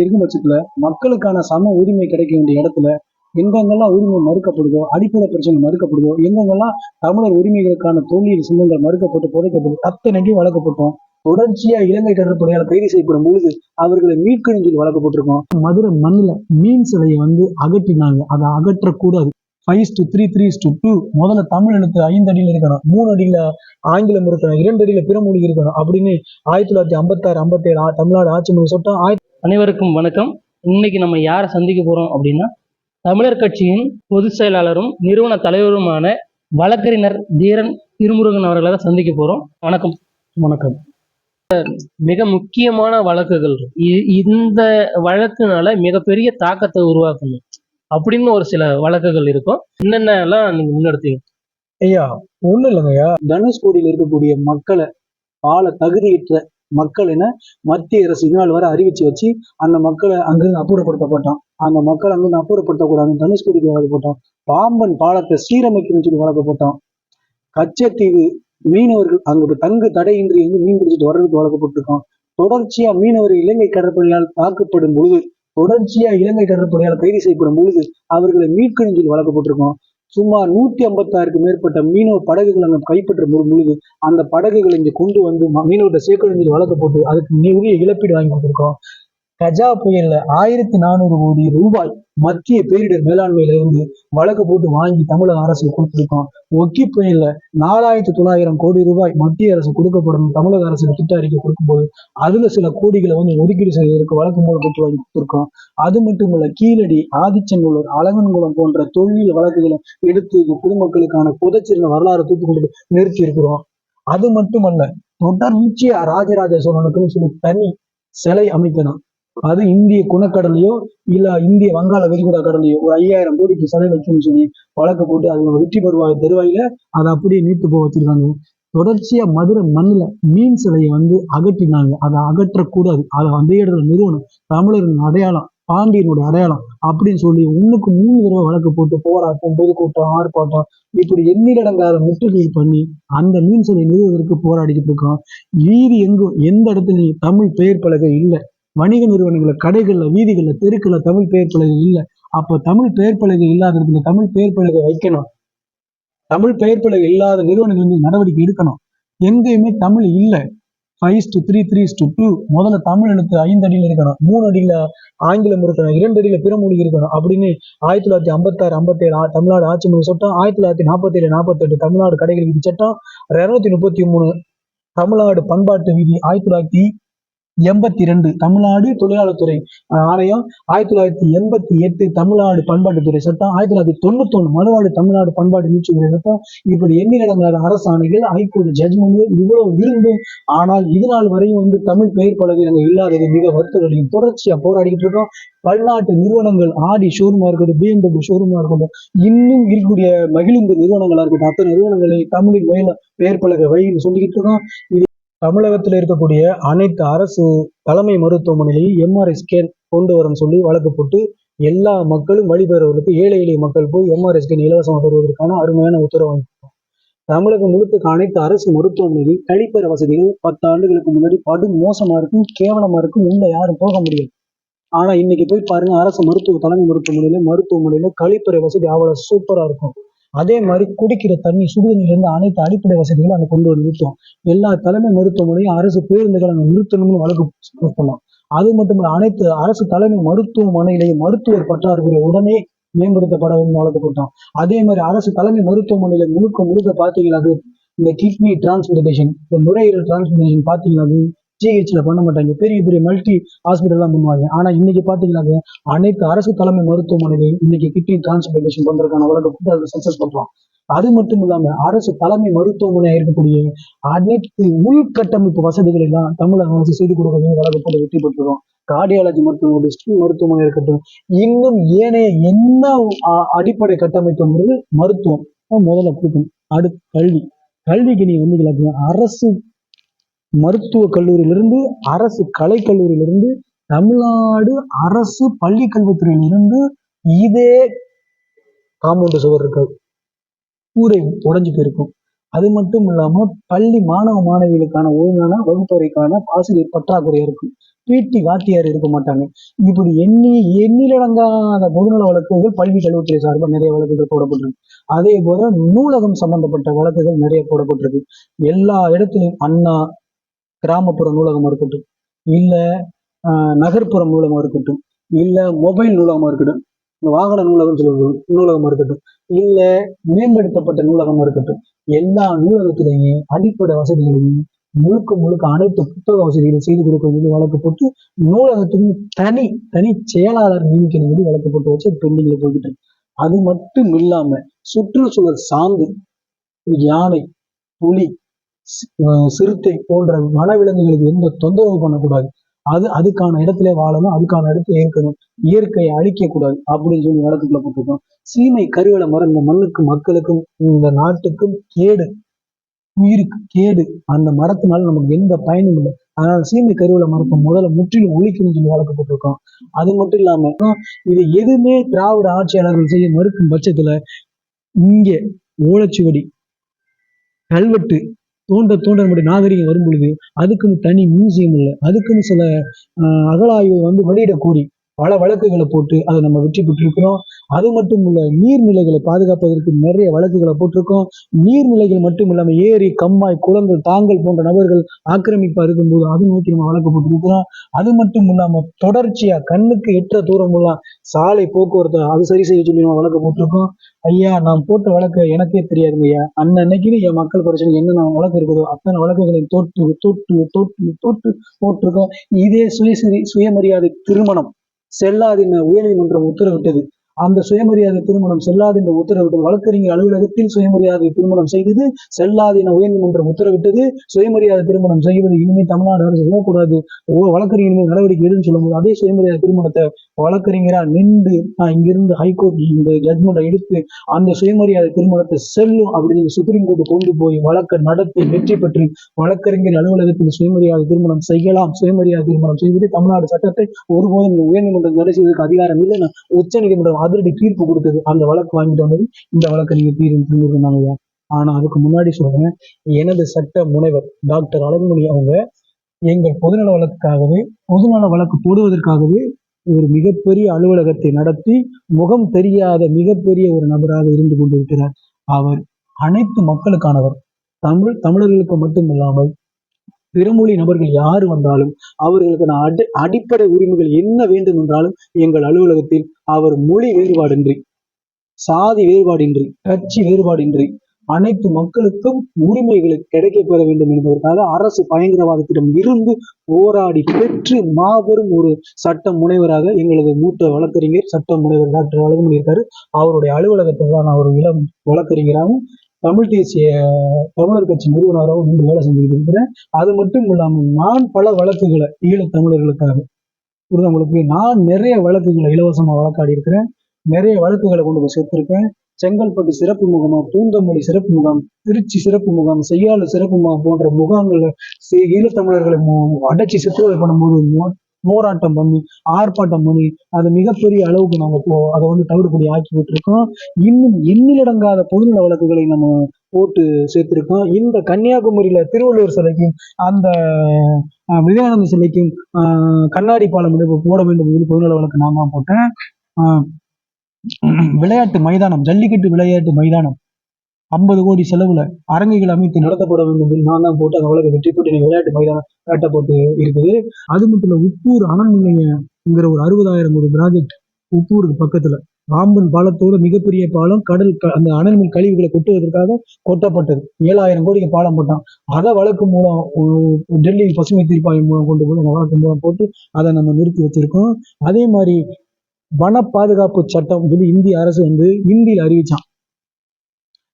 இருக்கும் பட்சத்தில் மக்களுக்கான சம உரிமை கிடைக்க வேண்டிய இடத்துல எங்கெங்கெல்லாம் உரிமை மறுக்கப்படுதோ அடிப்படை பிரச்சனை மறுக்கப்படுதோ எங்கெங்கெல்லாம் தமிழர் உரிமைகளுக்கான தொழில் சின்னங்கள் மறுக்கப்பட்டு புதைக்கப்பட்டு அத்தனைக்கும் வழக்கப்பட்டோம் தொடர்ச்சியா இலங்கை கடற்படையால் கைது செய்யப்படும் பொழுது அவர்களை மீட்கணும் சொல்லி வழக்கப்பட்டிருக்கோம். மதுரை மண்ணில் மீன் சிலையை வந்து அகற்றினாங்க. அதை அகற்றக்கூடாது. Five two three three two two முதல்ல தமிழ் எழுத்து ஐந்து அடியில் இருக்கணும். மூணு அடியில ஆங்கிலம் இருக்கணும். இரண்டு அடியில பிறமொழி இருக்கணும். அப்படின்னு ஆயிரத்தி தொள்ளாயிரத்தி ஐம்பத்தாறு ஐம்பத்தேழு தமிழ்நாடு ஆட்சி மொழி சட்டம் ஆயிரத்தி அனைவருக்கும் வணக்கம். இன்னைக்கு நம்ம யாரை சந்திக்க போறோம் அப்படின்னா தமிழர் கட்சியின் பொதுச் செயலாளரும் நிறுவன தலைவருமான வழக்கறிஞர் தீரன் திருமுருகன் அவர்களை தான் சந்திக்க போறோம். வணக்கம். வணக்கம். மிக முக்கியமான வழக்குகள். இந்த வழக்குனால மிகப்பெரிய தாக்கத்தை உருவாக்கணும் அப்படின்னு ஒரு சில வழக்குகள் இருக்கும். என்னென்னலாம் நீங்க முன்னெடுத்தீங்க? ஐயா ஒண்ணும் இல்லைங்கய்யா. தனுஷ்கோடியில் இருக்கக்கூடிய மக்களை ஆள தகுதியற்ற மக்கள் என மத்திய அரசு இதனால் வரை அறிவிச்சு வச்சு அந்த மக்களை அங்கிருந்து அப்புறப்படுத்தப்பட்டோம் அந்த மக்கள் அங்கிருந்து அப்புறப்படுத்தக்கூடாதுன்னு தனுஷ்கோடிக்கு வழக்கப்பட்டோம் பாம்பன் பாலத்தை சீரமைக்கணும்னு சொல்லி வழக்கப்பட்டோம் கச்சத்தீவு மீனவர்கள் அங்கு தங்கு தடையின்றி வந்து மீன் பிடிச்சிட்டு வர்றதுக்கு வழக்கப்பட்டிருக்கோம் தொடர்ச்சியா மீனவர்கள் இலங்கை கடற்படையால் தாக்கப்படும் பொழுது தொடர்ச்சியா இலங்கை கடற்படையால் கைது செய்யப்படும் பொழுது அவர்களை மீட்கணும் சொல்லி வழக்கப்பட்டிருக்கோம் சுமார் நூத்தி ஐம்பத்தாறுக்கு மேற்பட்ட மீனவ படகுகள் அங்கே கைப்பற்ற பொழுது அந்த படகுகளை இங்கே கொண்டு வந்து மீனவர்கிட்ட சேர்க்கணும் சொல்லி வழக்கு போட்டு அதுக்கு நீ உரிய இழப்பீடு வாங்கி கொடுத்துருக்கோம். கஜா புயல்ல ஆயிரத்தி நானூறு கோடி ரூபாய் மத்திய பேரிடர் மேலாண்மையில இருந்து வழக்கு போட்டு வாங்கி தமிழக அரசு கொடுத்திருக்கோம். ஒக்கி புயல்ல நாலாயிரத்தி தொள்ளாயிரம் கோடி ரூபாய் மத்திய அரசு கொடுக்கப்படணும் தமிழக அரசு திட்ட அறிக்கை கொடுக்கும்போது அதுல சில கோடிகளை வந்து ஒதுக்கீடு செய்வதற்கு வழக்கு மூலம் போட்டு வாங்கி கொடுத்திருக்கோம். அது மட்டும் இல்ல கீழடி ஆதிச்சநல்லூர் அழகன்குளம் போன்ற தொழில் வழக்குகளை எடுத்து பொதுமக்களுக்கான புதைச்சிருந்த வரலாறு தூக்கி கொண்டு நிறுத்தி இருக்கிறோம். அது மட்டுமல்ல தொடர்ச்சியா ராஜராஜ சோழனுக்குன்னு சொல்லி தனி சிலை அமைக்கணும். அது இந்திய குணக்கடலையோ இல்ல இந்திய வங்காள விரிகுடா கடலையோ ஒரு ஐயாயிரம் கோடிக்கு சிலை வைக்கணும்னு சொல்லி வழக்கு போட்டு அது வெற்றி பெறுவாங்க தருவாயில அதை அப்படியே நீட்டு போக வச்சிருக்காங்க. தொடர்ச்சியா மதுரை மண்ணில் மீன் சிலையை வந்து அகற்றினாங்க. அதை அகற்றக்கூடாது. அதை அந்த இடத்துல நிறுவனம் தமிழரின் அடையாளம் பாண்டியனுடைய அடையாளம் அப்படின்னு சொல்லி ஒண்ணுக்கு மூணு தடவை வழக்கு போட்டு போராட்டம் பொதுக்கூட்டம் ஆர்ப்பாட்டம் இப்படி எண்ணிலடங்காத முற்றுகை பண்ணி அந்த மீன் சிலை நிறுவதற்கு போராடிக்கிட்டு இருக்கோம். வீதி எங்கும் எந்த இடத்துலையும் தமிழ் பெயர் பலகை இல்லை. வணிக நிறுவனங்கள கடைகள்ல வீதிகள்ல தெருக்கள்ல தமிழ் பெயர் பலகை இல்லை. அப்போ தமிழ் பெயர் பலகை இல்லாததுக்கு தமிழ் பெயர் பலகை வைக்கணும். தமிழ் பெயர் பலகை இல்லாத நிறுவனங்கள் வந்து நடவடிக்கை எடுக்கணும். எங்கேயுமே தமிழ் இல்லை. Five two three three two two முதல்ல தமிழ் எழுத்து ஐந்து அடியில் இருக்கணும். மூணு அடியில ஆங்கிலம் இருக்கணும். இரண்டு அடியில பிறமொழி இருக்கணும். அப்படின்னு ஆயிரத்தி தொள்ளாயிரத்தி ஐம்பத்தாறு ஐம்பத்தேழு தமிழ்நாடு ஆட்சி மொழி சட்டம் ஆயிரத்தி தொள்ளாயிரத்தி நாற்பத்தேழு நாற்பத்தெட்டு தமிழ்நாடு கடைகள் விதி சட்டம் இருநூத்தி முப்பத்தி மூணு தமிழ்நாடு பண்பாட்டு விதி ஆயிரத்தி தொள்ளாயிரத்தி எண்பத்தி ரெண்டு தமிழ்நாடு தொழிலாளர் துறை ஆணையம். ஆயிரத்தி தொள்ளாயிரத்தி எண்பத்தி எட்டு தமிழ்நாடு பண்பாட்டுத்துறை சட்டம். ஆயிரத்தி தொள்ளாயிரத்தி தொண்ணூத்தி ஒன்று மறுநாடு தமிழ்நாடு பண்பாட்டு நீச்சுத்துறை சட்டம். இப்படி எண்ணிலடங்காத அரசாணைகள் ஹைகோர்ட் ஜட்மெண்ட் இவ்வளவு இருந்தும் ஆனால் இது நாள் வரையும் வந்து தமிழ் பெயர் பலகை இல்லாதது மிக வருத்தங்களையும் தொடர்ச்சியா போராடிக்கிட்டு இருக்கோம். பல்நாட்டு நிறுவனங்கள் ஆடி ஷோரூமா இருக்கட்டும் பிஎம்டபிள்யூ ஷோரூமா இருக்கட்டும் இன்னும் இருக்கக்கூடிய மகிழ்ந்த நிறுவனங்களா இருக்கட்டும் அத்தனை நிறுவனங்களை தமிழில் மேல பெயர் பலக வைன்னு சொல்லிக்கிட்டு இருக்கோம். இது தமிழகத்தில் இருக்கக்கூடிய அனைத்து அரசு தலைமை மருத்துவமனையிலையும் எம்ஆர்ஐ ஸ்கேன் கொண்டு வரும் சொல்லி வழக்கு போட்டு எல்லா மக்களும் வழிபெறவர்களுக்கு ஏழை எளிய மக்கள் போய் எம்ஆர்ஐ ஸ்கேன் இலவசமாக பெறுவதற்கான அருமையான உத்தரவு தமிழகம் முழுக்க அனைத்து அரசு மருத்துவமனையில் கழிப்பற வசதிகள் பத்து ஆண்டுகளுக்கு முன்னாடி படு மோசமா இருக்கும் கேவலமா இருக்கும் உள்ள யாரும் போக முடியாது ஆனா இன்னைக்கு போய் பாருங்க அரசு மருத்துவ தலைமை மருத்துவமனையில மருத்துவமனையில கழிப்பறை வசதி அவ்வளவு சூப்பரா இருக்கும். அதே மாதிரி குடிக்கிற தண்ணி சுடுதண்ணில இருந்து அனைத்து அடிப்படை வசதிகளும் அங்க கொண்டு வந்து நிறுத்தும் எல்லா தலைமை மருத்துவமனையும் அரசு பேருந்துகளை அங்க நிறுத்தணும்னு வழக்கு பண்ணலாம் அது மட்டும் இல்ல அனைத்து அரசு தலைமை மருத்துவமனையிலையும் மருத்துவர் பற்றாக்குறை உடனே மேம்படுத்தப்பட வேண்டும் வழக்கு போட்டோம். அதே மாதிரி அரசு தலைமை மருத்துவமனையில முழுக்க முழுக்க பாத்தீங்கன்னா இந்த கிட்னி டிரான்ஸ்பிளேஷன் இந்த நுரையீரல் டிரான்ஸ்பிளேஷன் பாத்தீங்கன்னா ஜிஹெச்ல பண்ண மாட்டாங்க. பெரிய பெரிய மல்டி ஹாஸ்பிட்டல்லாம் பண்ணுவாங்க. ஆனா இன்னைக்கு பாத்தீங்கன்னா அனைத்து அரசு தலைமை மருத்துவமனையிலையும் இன்னைக்கு கிட்னி டிரான்ஸ்பிளேஷன் பண்றதுக்கான வழக்கு போட்டு அதை சக்சஸ் அது மட்டும் இல்லாம அரசு தலைமை மருத்துவமனை இருக்கக்கூடிய அனைத்து உள்கட்டமைப்பு வசதிகள் எல்லாம் தமிழக அரசு செய்து கொடுக்கவே வழக்கு போட்டு வெற்றி பெற்றுறோம் கார்டியாலஜி மருத்துவமனை டிஸ்ட்ரிக்ட் மருத்துவமனை இருக்கட்டும் இன்னும் ஏனைய என்ன அடிப்படை கட்டமைப்புங்கிறது மருத்துவம். முதல்ல கொடுக்கணும் அடுத்து கல்வி. கல்விக்கு நீங்க வந்து அரசு மருத்துவக் கல்லூரியிலிருந்து அரசு கலைக்கல்லூரியிலிருந்து தமிழ்நாடு அரசு பள்ளி கல்வித்துறையிலிருந்து இதே காம்பவுண்டு சுவர் இருக்காது கூரை உடஞ்சு போயிருக்கும். அது மட்டும் இல்லாம பள்ளி மாணவ மாணவிகளுக்கான ஒழுங்கான வகுப்பறைக்கான ஆசிரியர் பற்றாக்குறை இருக்கும். பிடி வாத்தியார் இருக்க மாட்டாங்க. இப்படி எண்ணி எண்ணிலடங்காத பொதுநல வழக்குகள் பள்ளி கல்வித்துறை சார்பாக நிறைய வழக்குகள் போடப்பட்டிருக்கு. அதே போல நூலகம் சம்பந்தப்பட்ட வழக்குகள் நிறைய போடப்பட்டிருக்கு. எல்லா இடத்துலையும் அண்ணா கிராமப்புற நூலகமாக இருக்கட்டும் இல்லை நகர்ப்புற நூலகமாக இருக்கட்டும் இல்லை மொபைல் நூலகமாக இருக்கட்டும் இந்த வாகன நூலகம் சொல்லுவோம் நூலகமாக இருக்கட்டும் இல்லை மேம்படுத்தப்பட்ட நூலகமாக இருக்கட்டும் எல்லா நூலகத்திலையும் அடிப்படை வசதிகளையும் முழுக்க முழுக்க அனைத்து புத்தக வசதிகளையும் செய்து கொடுக்க வேண்டிய வழக்கு போட்டு நூலகத்துக்கு தனி தனி செயலாளர் நியமிக்க வேண்டிய வழக்கு போட்டு வச்சு பெண்டிங்ல போய்கிட்டு அது மட்டும் இல்லாம சுற்றுச்சூழல் சார்ந்து யானை புலி சிறுத்தை போன்ற வனவிலங்குகளுக்கு எந்த தொந்தரவு பண்ணக்கூடாது. அது அதுக்கான இடத்துல வாழணும் அதுக்கான இடத்துல இருக்கணும் இயற்கையை அழிக்கக்கூடாது அப்படின்னு சொல்லி வழக்குக்குள்ள போட்டிருக்கோம். சீமை கருவேல மரம் இந்த மண்ணுக்கும் மக்களுக்கும் இந்த நாட்டுக்கும் கேடு. உயிருக்கு கேடு. அந்த மரத்தினால நமக்கு எந்த பயனும் இல்லை. அதனால சீமை கருவேல மரத்தை முதல்ல முற்றிலும் ஒழிக்கணும்னு சொல்லி வழக்கு போட்டிருக்கோம் அது மட்டும் இல்லாம இது எதுவுமே திராவிட ஆட்சியாளர்கள் செய்ய மறுக்கும் பட்சத்துல இங்கே ஓலைச்சுவடி கல்வெட்டு தோண்ட தோண்ட நம்முடைய நாகரிகம் வரும் பொழுது அதுக்குன்னு தனி மியூசியம் இல்லை. அதுக்குன்னு சில ஆஹ், அகழாய்வு வந்து வெளியிடக்கூரி பல வழக்குகளை போட்டு அதை நம்ம வெற்றி பெற்றிருக்கிறோம். அது மட்டும் இல்ல நீர்நிலைகளை பாதுகாப்பதற்கு நிறைய வழக்குகளை போட்டிருக்கோம். நீர்நிலைகள் மட்டும் இல்லாமல் ஏரி கம்மாய் குளங்கள் தாங்கள் போன்ற நபர்கள் ஆக்கிரமிப்பா இருக்கும்போது அது நோக்கி நம்ம வழக்கு போட்டிருக்கிறோம். அது மட்டும் இல்லாம தொடர்ச்சியா கண்ணுக்கு எட்ட தூரம் எல்லாம் சாலை போக்குவரத்து அது சரி செய்ய சொல்லி நம்ம வழக்கு போட்டிருக்கோம். ஐயா நான் போட்ட வழக்கு எனக்கே தெரியாதுங்க ஐயா. அன்னன்னைக்குன்னு என் மக்கள் பிரச்சனை என்னென்ன வழக்கு இருக்குதோ அத்தனை வழக்குகளை தோற்று தோற்று தோற்று தோற்று போட்டிருக்கோம். இதே சுயசரி சுயமரியாதை திருமணம். செல்லாது என உயர்நீதிமன்றம் உத்தரவிட்டது. அந்த சுயமரியாதை திருமணம் செல்லாது என்ற உத்தரவிட்டது. வழக்கறிஞர் அலுவலகத்தில் சுயமரியாதை திருமணம் செய்தது செல்லாது என உயர்நீதிமன்றம் உத்தரவிட்டது. சுயமரியாதை திருமணம் செய்வது இனிமே தமிழ்நாடு அரசு போகக்கூடாது. ஓ வழக்கறிஞர் நடவடிக்கை எடுன்னு சொல்லும்போது அதே சுயமரியாதை திருமணத்தை வழக்கறிஞரா நின்று நான் இங்கிருந்து ஹைகோர்ட் இந்த ஜட்மெண்ட்டை எடுத்து அந்த சுயமரியாதை திருமணத்தை செல்லும் அப்படின்னு சுப்ரீம் கோர்ட் கொண்டு போய் வழக்கை நடத்தி வெற்றி பெற்று வழக்கறிஞர் அலுவலகத்தில் சுயமரியாதை திருமணம் செய்யலாம் சுயமரியாதை திருமணம் செய்வது தமிழ்நாடு சட்டத்தை ஒருபோதும் உயர்நீதிமன்றம் தடை செய்வதற்கு அதிகாரம் இல்லை நான் உச்ச நீதிமன்றம் அதிரடி தீர்ப்பு கொடுத்தது. அந்த வழக்கு வாங்கிட்டு வந்தது. இந்த வழக்கை நீங்க தீர்வு திரும்பிருந்தாங்க ஆனா அதுக்கு முன்னாடி சொல்றேன் எனது சட்ட முனைவர் டாக்டர் அழகுமணி அவங்க எங்கள் பொதுநல வழக்குக்காகவே பொதுநல வழக்கு போடுவதற்காகவே ஒரு மிகப்பெரிய அலுவலகத்தை நடத்தி முகம் தெரியாத மிகப்பெரிய ஒரு நபராக இருந்து கொண்டிருக்கிறார் அவர் அனைத்து மக்களுக்கானவர். தமிழ் தமிழர்களுக்கு மட்டுமில்லாமல் பிறமொழி நபர்கள் யாரு வந்தாலும் அவர்களுக்கு நான் அடி அடிப்படை உரிமைகள் என்ன வேண்டும் என்றாலும் எங்கள் அலுவலகத்தில் அவர் மொழி வேறுபாடின்றி சாதி வேறுபாடின்றி கட்சி வேறுபாடின்றி அனைத்து மக்களுக்கும் உரிமைகளை கிடைக்கப் பெற வேண்டும் என்பதற்காக அரசு பயங்கரவாதத்திடம் இருந்து போராடி பெற்று மாபெரும் ஒரு சட்ட முனைவராக எங்களது மூத்த வழக்கறிஞர் சட்ட முனைவர் டாக்டர் அழகுமணி இருக்காரு. அவருடைய அலுவலகத்தில் தான் நான் ஒரு இளம் வழக்கறிஞராகவும் தமிழ் தேசிய தமிழர் கட்சி நிறுவனராகவும் இன்று வேலை செஞ்சுட்டு இருக்கிறேன் அது மட்டும் இல்லாமல் நான் பல வழக்குகளை ஈழத் தமிழர்களுக்காக உங்களுக்கு? நான் நிறைய வழக்குகளை இலவசமாக வழக்காடி இருக்கிறேன். நிறைய வழக்குகளை கொண்டு போய் சேர்த்திருக்கேன். செங்கல்பட்டு சிறப்பு முகாம் பூந்தமல்லி சிறப்பு முகாம் திருச்சி சிறப்பு முகாம் செய்யாள சிறப்பு முகாம் போன்ற முகாம்களை சே- ஈழத்தமிழர்களை அடைச்சி சித்திரவதை பண்ணும்போது போராட்டம் பண்ணி ஆர்ப்பாட்டம் பண்ணி அது மிகப்பெரிய அளவுக்கு நாங்க போ அதை வந்து தவிடுபடி ஆக்கி விட்டுருக்கோம். இன்னும் எண்ணிலடங்காத பொதுநல வழக்குகளை நம்ம போட்டு சேர்த்திருக்கோம். இந்த கன்னியாகுமரியில திருவள்ளுவர் சிலைக்கும் அந்த விவேகானந்த சிலைக்கும் ஆஹ், கண்ணாடி பாலம் போட வேண்டும் என்று பொதுநல வழக்கு நான் தான் போட்டேன். ஆஹ், விளையாட்டு மைதானம் ஜல்லிக்கட்டு விளையாட்டு மைதானம். ஐம்பது கோடி செலவுல அரங்குகள் அமைத்து நடத்தப்பட வேண்டும் என்று நான் தான் போட்டு அந்த உலக வெற்றி போட்டு விளையாட்டு மைதானம் கட்டப்பட்டு இருக்குது. அது மட்டும் இல்ல உப்பூர் அனல் நிலையங்கிற ஒரு அறுபதாயிரம் ஒரு ப்ராஜெக்ட் உப்பூருக்கு பக்கத்துல. ஆம்பன் பாலத்தோட மிகப்பெரிய பாலம் கடல் க- அந்த அனல்மின் கழிவுகளை கொட்டுவதற்காக கொட்டப்பட்டது. ஏழாயிரம் கோடிக்கு பாலம் போட்டான். அதை வழக்கு மூலம் டெல்லி பசுமை தீர்ப்பாயம் மூலம் கொண்டு போய் அந்த வழக்கு மூலம் போட்டு அதை நம்ம நிறுத்தி வச்சிருக்கோம். அதே மாதிரி வன பாதுகாப்பு சட்டம் வந்து இந்திய அரசு வந்து இந்தியில அறிவிச்சான்.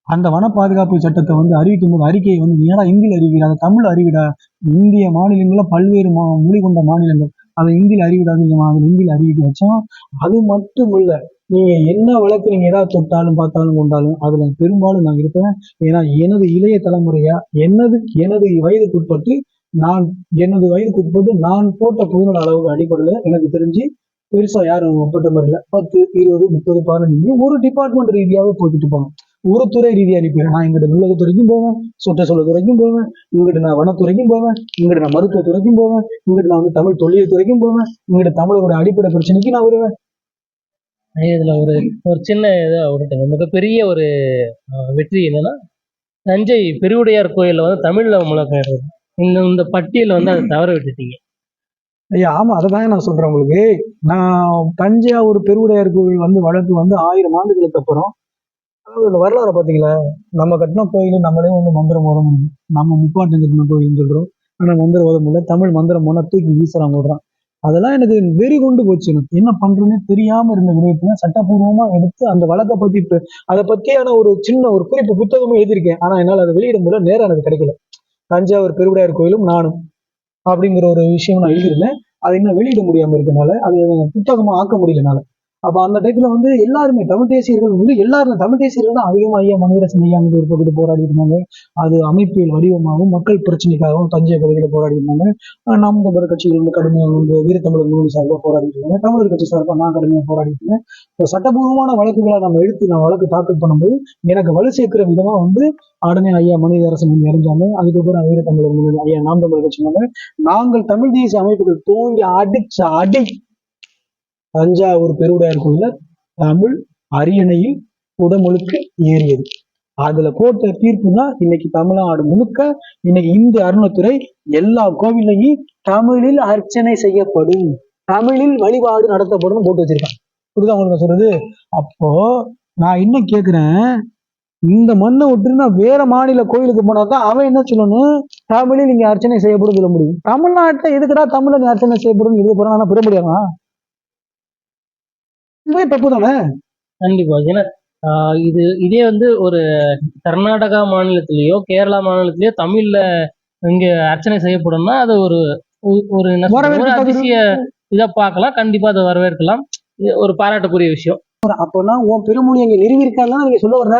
அந்த வன பாதுகாப்பு சட்டத்தை வந்து அறிவிக்கும் போது அறிக்கையை வந்து ஏன்னா இந்தியில் அறிவிக்கிற அதை தமிழ் அறிவிடா. இந்திய மாநிலங்கள்ல பல்வேறு மா மொழி கொண்ட மாநிலங்கள். அதை இந்தியில் அறிவிடாதீங்கம்மா அதை இந்தியில் அறிவிக்க வச்சோம் அது மட்டும் இல்ல நீங்க என்ன வழக்கு நீங்க ஏதாவது தொட்டாலும் பார்த்தாலும் கொண்டாலும் அதுல பெரும்பாலும் நான் இருப்பேன். ஏன்னா எனது இளைய தலைமுறையா எனது எனது வயதுக்கு உட்பட்டு நான் எனது வயதுக்கு உட்பட்டு நான் போட்ட புதுநல அளவு அடிப்படையில் எனக்கு தெரிஞ்சு பெருசா யாரும் ஒப்பட்ட மாதிரி இல்லை. பத்து இருபது முப்பது பதினஞ்சு ஒரு டிபார்ட்மெண்ட் ரீதியாவே போய்கிட்டு போவேன் ஒரு துறை ரீதியா அனுப்பிடுறேன். நான் இங்கிட்ட நூலகத்துறைக்கும் போவேன் சுற்றுச்சூழல் துறைக்கும் போவேன் இங்கிட்ட நான் வனத்துறைக்கும் போவேன் இங்கிட்டு நான் மருத்துவத்துறைக்கும் போவேன் இங்கிட்டு நான் வந்து தமிழ் தொழில் துறைக்கும் போவேன் இங்கிட்ட தமிழோட அடிப்படை பிரச்சனைக்கு நான் வருவேன். இதுல ஒரு ஒரு சின்ன இதாக விட்டுட்டுங்க மிகப்பெரிய ஒரு வெற்றி என்னன்னா தஞ்சை பெருவுடையார் கோயிலில் வந்து தமிழில் முழக்கம் இந்த இந்த பட்டியலில் வந்து அதை தவற விட்டுட்டீங்க. ஐயா ஆமா அதை தாங்க நான் சொல்றேன் உங்களுக்கு. நான் தஞ்சாவூர் பெருவுடையார் கோவில் வந்து வழக்கு வந்து ஆயிரம் ஆண்டுகளுக்கு அப்புறம் அதாவது வரலாறு பாத்தீங்களா நம்ம கட்டின கோயில் நம்மளே வந்து மந்திரம் ஓட முடியும் நம்ம முப்பாட்டம் கட்டின கோயில்னு சொல்றோம். ஆனா மந்திரம் ஓத முடியல. தமிழ் மந்திரம் போனா தூக்கி வீசுறாங்க விடுறான் அதெல்லாம் எனக்கு வெறி கொண்டு போச்சு. எனக்கு என்ன பண்றதுன்னே தெரியாம இருந்த விடயத்துல சட்டப்பூர்வமா எடுத்து அந்த வழக்கை பத்தி அதை பத்தியான ஒரு சின்ன ஒரு குறிப்பு புத்தகமும் எழுதியிருக்கேன். ஆனா என்னால அதை வெளியிட முடியல. நேரம் எனக்கு கிடைக்கல. தஞ்சாவூர் பெருவுடையார் கோயிலும் நானும். அப்படிங்கிற ஒரு விஷயம் நான் எழுதியிருந்தேன். அதை இன்னும் வெளியிட முடியாம இருக்கனால அது புத்தகமா ஆக்க முடியலனால. அப்போ அந்த டைத்துல வந்து எல்லாருமே தமிழ் தேசியர்கள் வந்து எல்லாரும் தமிழ் தேசியர்கள் தான் அதிகமாக ஐயா மணிவரசன் ஐயா வந்து ஒரு பகுதி போராடி இருந்தாங்க. அது அமைப்பியல் வடிவமாகவும் மக்கள் பிரச்சனைக்காகவும் தஞ்சை பகுதியில் போராடி இருந்தாங்க. நாம் தமிழர் கட்சிகள் வந்து கடுமையாக வந்து வீரத்தமிழர் முன்னணி சார்பாக போராடி இருந்தாங்க தமிழர் கட்சி சார்பாக நான் கடுமையாக போராடி இருந்தேன் இப்போ சட்டபூர்வமான வழக்குகளை நம்ம எடுத்து நான் வழக்கு தாக்கல் பண்ணும்போது எனக்கு வலு சேர்க்கிற விதமாக வந்து உடனே ஐயா மணிதரசன் வந்து இறந்தாங்க. அதுக்கப்புறம் வீரத்தமிழர் முன்னணி ஐயா நாம் தமிழர் கட்சி நாங்கள் தமிழ் தேசிய அமைப்புகள் தோங்கி அடிச்சு அடி தஞ்சாவூர் பெருவுடையார் கோயில தமிழ் அரியணையில் உடமுழுக்க ஏறியது. அதுல போட்ட தீர்ப்புனா இன்னைக்கு தமிழ்நாடு முழுக்க இன்னைக்கு இந்து அருணத்துறை எல்லா கோவிலையும் தமிழில் அர்ச்சனை செய்யப்படும் தமிழில் வழிபாடு நடத்தப்படும் போட்டு வச்சிருக்கான் புரியுதா உங்களுக்கு நான் சொல்றது? அப்போ நான் என்ன கேக்குறேன்? இந்த மண்ணை விட்டுனா வேற மாநில கோயிலுக்கு போனா தான் அவன் என்ன சொல்லணும்? தமிழில் இங்க அர்ச்சனை செய்யப்படும் சொல்ல முடியும். தமிழ்நாட்டுல எதுக்குடா தமிழ் அர்ச்சனை செய்யப்படும் எழுத போறான்? ஆனா பெற முடியாதான் இதுவே தப்பு தானே? கண்டிப்பா. ஏன்னா இது இதே வந்து ஒரு கர்நாடகா மாநிலத்திலயோ கேரளா மாநிலத்திலயோ தமிழ்ல இங்க அர்ச்சனை செய்யப்படும்னா அது ஒரு ஒரு- அதிசய இதை பார்க்கலாம். கண்டிப்பா அதை வரவேற்கலாம். ஒரு பாராட்டக்கூடிய விஷயம். அப்போனா உன் பெருமொழி அங்க நிறுவிருக்காதான் நீங்க சொல்ல வர்ற?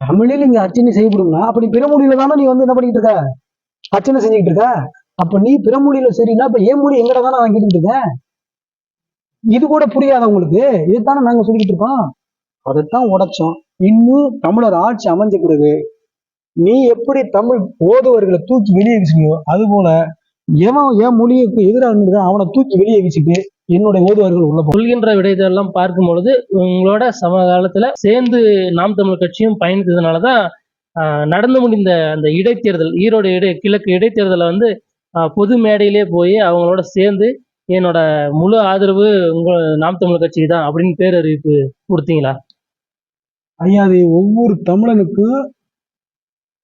தமிழில் இங்க அர்ச்சனை செய்யப்படும்னா அப்ப நீ பிறமொழியில தானே நீ வந்து என்ன பண்ணிட்டு இருக்க? அர்ச்சனை செஞ்சுக்கிட்டு இருக்க? அப்ப நீ பிறமொழியில சரின்னா இப்ப என் மொழி எங்கட தானே நான் கேட்டுக்கிட்டு இருக்கேன் இது கூட புரியாத உங்களுக்கு? இதுதானே நாங்க சொல்லிக்கிட்டு இருக்கோம். அதைத்தான் உடைச்சோம். இன்னும் தமிழர் ஆட்சி அமைஞ்ச பிறகு நீ எப்படி தமிழ் ஓதுவர்களை தூக்கி வெளியே வீசுனியோ அது போல எவன் என் மொழிக்கு எதிராக இருந்ததோ அவனை தூக்கி வெளியே வீசிட்டு என்னுடைய ஓதுவர்கள் உள்ள கொள்கின்ற சொல்கின்ற விடயத்தெல்லாம் பார்க்கும் பொழுது உங்களோட சமகாலத்துல சேர்ந்து நாம் தமிழ் கட்சியும் பயணித்ததுனாலதான் நடந்து முடிந்த அந்த இடைத்தேர்தல் ஈரோடு இடை கிழக்கு இடைத்தேர்தலை வந்து பொது மேடையிலே போய் அவங்களோட சேர்ந்து என்னோட முழு ஆதரவு உங்க நாம் தமிழ் கட்சி தான் அப்படின்னு பேரறிவிப்பு கொடுத்தீங்களா? ஐயா அது ஒவ்வொரு தமிழனுக்கும்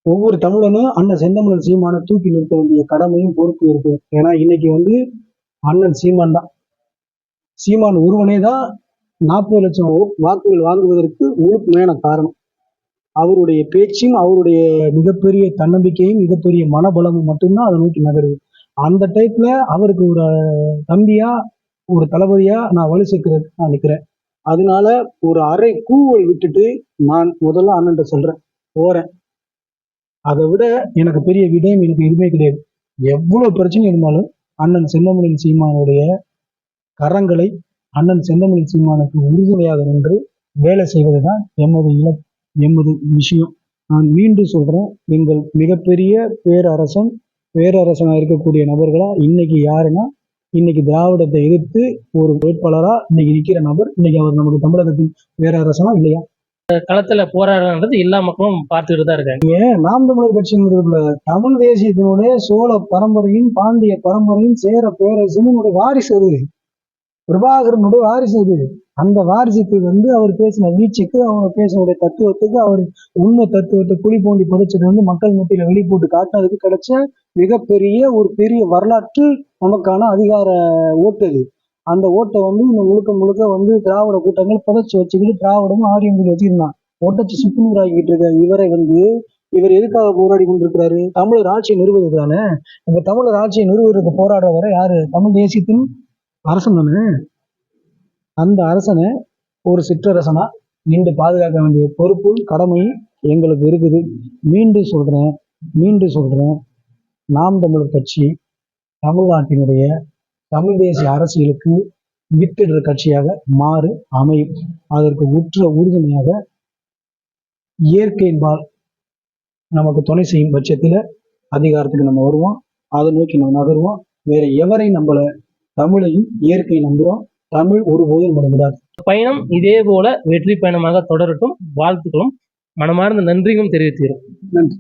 ஒவ்வொரு தமிழனும் அண்ணன் செந்தமிழன் சீமானை தூக்கி நிறுத்த வேண்டிய கடமையும் பொறுப்பு இருக்கு. ஏன்னா இன்னைக்கு வந்து அண்ணன் சீமான் தான். சீமான் ஒருவனே தான் நாற்பது லட்சம் ஓ- வாக்குகள் வாங்குவதற்கு முழுமையான காரணம். அவருடைய பேச்சும் அவருடைய மிகப்பெரிய தன்னம்பிக்கையும் மிகப்பெரிய மனபலமும் மட்டும்தான் அதை நோக்கி நகருது. அந்த டைப்ல அவருக்கு ஒரு தம்பியா ஒரு தளபதியா நான் வலு சேர்க்கிறது நான் நிற்கிறேன் அதனால ஒரு அரை கூவல் விட்டுட்டு நான் முதல்ல அண்ணன் சொல்றேன். போறேன். அதை விட எனக்கு பெரிய விடயம் எனக்கு எதுவுமே கிடையாது. எவ்வளவு பிரச்சனை இருந்தாலும் அண்ணன் செந்தமிழின் சீமானுடைய கரங்களை அண்ணன் செந்தமிழின் சீமானுக்கு உறுதுணையாக நின்று வேலை செய்வது தான் எமது இல எமது விஷயம். நான் மீண்டும் சொல்றேன் எங்கள் மிகப்பெரிய பேரரசன் பேரரசனா இருக்கக்கூடிய நபர்களா இன்னைக்கு யாருன்னா இன்னைக்கு திராவிடத்தை எதிர்த்து ஒரு வேட்பாளரா இன்னைக்கு நிக்கிற நபர் இன்னைக்கு அவர் நமக்கு தமிழகத்தின் பேரரசனா இல்லையா? களத்துல போராடுறது எல்லா மக்களும் பார்த்துக்கிட்டு தான் இருக்காங்க. நாம் தமிழர் கட்சிங்கிறதுல தமிழ் தேசியத்தினுடைய சோழ பரம்பரையும் பாண்டிய பரம்பரையும் சேர பேரரசனுடைய வாரிசு அது பிரபாகரனுடைய வாரிசு இது. அந்த வாரிசுக்கு வந்து அவர் பேசின வீச்சுக்கு அவங்க பேசினுடைய தத்துவத்துக்கு அவர் உண்மை தத்துவத்தை குழி போண்டி புதைச்சது வந்து மக்கள் மத்தியில வெளி போட்டு காட்டினதுக்கு கிடைச்ச மிகப்பெரிய ஒரு பெரிய வரலாற்று நமக்கான அதிகார ஓட்டு அது. அந்த ஓட்டை வந்து இந்த முழுக்க முழுக்க வந்து திராவிட கூட்டங்கள் புதைச்சி வச்சுக்கிட்டு திராவிடமும் ஆரியம் வச்சிருந்தான் ஓட்டச்சு சுக்குநூறாகிட்டு இருக்க இவரை வந்து இவர் எதுக்காக போராடி கொண்டிருக்கிறாரு? தமிழர் ஆட்சியை நிறுவுவது தானே இந்த தமிழர் ஆட்சியை நிறுவுவதற்கு போராடுறவரை யாரு? தமிழ் தேசியத்தின் அரசன் தானே? அந்த அரசனை ஒரு சிற்றரசனா நின்று பாதுகாக்க வேண்டிய பொறுப்பும் கடமையும் எங்களுக்கு இருக்குது. மீண்டும் சொல்றேன் மீண்டும் சொல்றேன். நாம் தமிழர் கட்சி தமிழ்நாட்டினுடைய தமிழ் தேசிய அரசியலுக்கு வித்திடுற கட்சியாக மாறு அமையும். அதற்கு உற்ற உறுதுணையாக இயற்கையின்பால் நமக்கு துணை செய்யும் பட்சத்தில் அதிகாரத்துக்கு நம்ம வருவோம். அதை நோக்கி நம்ம நகருவோம். வேற எவரையும் நம்மளை தமிழையும் இயற்கையை நம்புகிறோம் தமிழ் ஒருபோதும் விடாது. பயணம் இதே போல வெற்றி பயணமாக தொடரட்டும். வாழ்த்துக்களும். மனமார்ந்த நன்றியும் தெரிவித்துக்கிறோம். நன்றி.